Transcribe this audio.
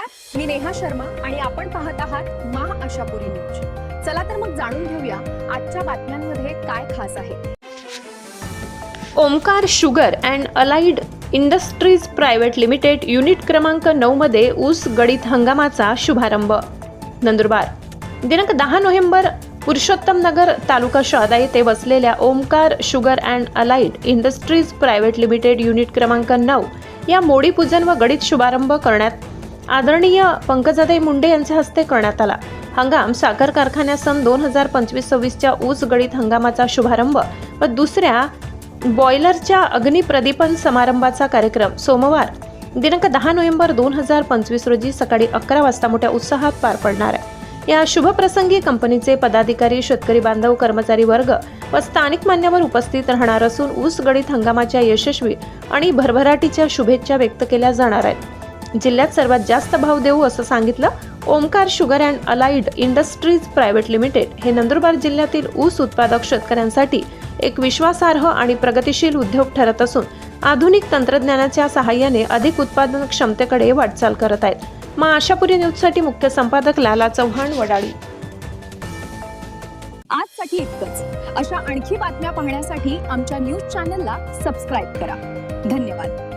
नमस्कार. मी नेहा शर्मा आणि आपण पाहत आहात महा आशापुरी न्यूज. चला तर मग जाणून घेऊया आजच्या बातम्यांमध्ये काय खास आहे. Omkar sugar and allied industries private limited unit क्रमांक नऊमध्ये ऊस गडीत हंगामाचा शुभारंभ. नंदुरबार. दिनांक दहा नोव्हेंबर पुरुषोत्तम नगर तालुका शहादा येथे वसलेल्या Omkar sugar and allied industries private limited unit क्रमांक नऊ या मोडी पूजन व गडीत शुभारंभ करण्यात आदरणीय पंकजाताई मुंडे यांच्या हस्ते करण्यात आला. हंगाम साखर कारखान्या सन दोन हजार पंचवीस सव्वीसच्या ऊस गळीत हंगामाचा शुभारंभ व दुसऱ्या बॉयलरच्या अग्निप्रदीपन समारंभाचा कार्यक्रम सोमवार दिनांक दहा नोव्हेंबर दोन हजार पंचवीस रोजी सकाळी अकरा वाजता मोठ्या उत्साहात पार पडणार आहे. या शुभप्रसंगी कंपनीचे पदाधिकारी शेतकरी बांधव कर्मचारी वर्ग व स्थानिक मान्यवर उपस्थित राहणार असून ऊस गळीत हंगामाच्या यशस्वी आणि भरभराटीच्या शुभेच्छा व्यक्त केल्या जाणार आहेत. जिल्ह्यात सर्वात जास्त भाव देऊ असं सांगितलं Omkar sugar and allied industries private limited हे नंदुरबार जिल्ह्यातील ऊस उत्पादक शेतकऱ्यांसाठी एक विश्वासार्ह आणि प्रगतिशील उद्योग ठरत असून आधुनिक तंत्रज्ञानाच्या सहाय्याने अधिक उत्पादन क्षमतेकडे वाटचाल करत आहेत. मग आशापुरी न्यूजसाठी मुख्य संपादक लाला चव्हाण वडाळी. आजसाठी इतकंच. अशा आणखी बातम्या पाहण्यासाठी आमच्या न्यूज चॅनलला सबस्क्राईब करा. धन्यवाद.